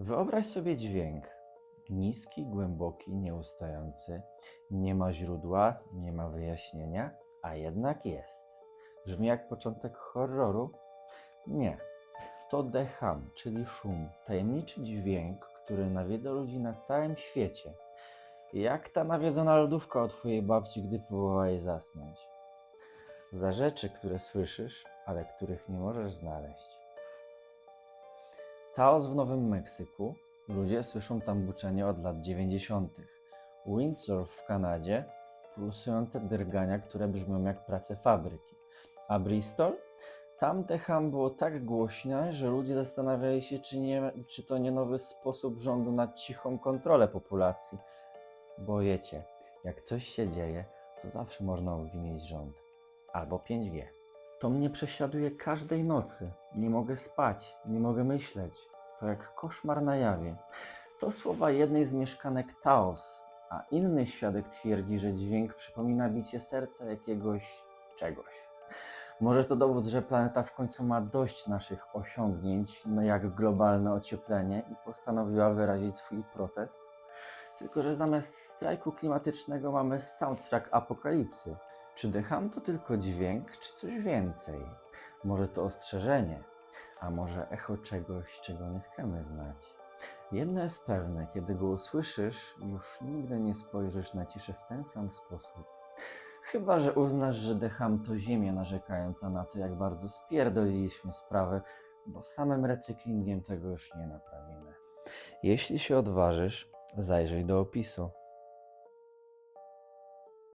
Wyobraź sobie dźwięk. Niski, głęboki, nieustający. Nie ma źródła, nie ma wyjaśnienia, a jednak jest. Brzmi jak początek horroru? Nie. To decham, czyli szum, tajemniczy dźwięk, który nawiedza ludzi na całym świecie. Jak ta nawiedzona lodówka od twojej babci, gdy próbowała jej zasnąć. Za rzeczy, które słyszysz, ale których nie możesz znaleźć. Taos w Nowym Meksyku. Ludzie słyszą tam buczenie od lat 90. Windsor w Kanadzie. Pulsujące drgania, które brzmią jak prace fabryki. A Bristol? Tam decham było tak głośne, że ludzie zastanawiali się, czy, nie, czy to nie nowy sposób rządu na cichą kontrolę populacji. Bo wiecie, jak coś się dzieje, to zawsze można obwinić rząd. Albo 5G. To mnie prześladuje każdej nocy. Nie mogę spać, nie mogę myśleć. To jak koszmar na jawie. To słowa jednej z mieszkanek Taos, a inny świadek twierdzi, że dźwięk przypomina bicie serca jakiegoś czegoś. Może to dowód, że planeta w końcu ma dość naszych osiągnięć, no jak globalne ocieplenie, i postanowiła wyrazić swój protest? Tylko, że zamiast strajku klimatycznego mamy soundtrack apokalipsy. Czy decham to tylko dźwięk, czy coś więcej? Może to ostrzeżenie, a może echo czegoś, czego nie chcemy znać. Jedno jest pewne, kiedy go usłyszysz, już nigdy nie spojrzysz na ciszę w ten sam sposób. Chyba, że uznasz, że decham to ziemia narzekająca na to, jak bardzo spierdoliliśmy sprawę, bo samym recyklingiem tego już nie naprawimy. Jeśli się odważysz, zajrzyj do opisu.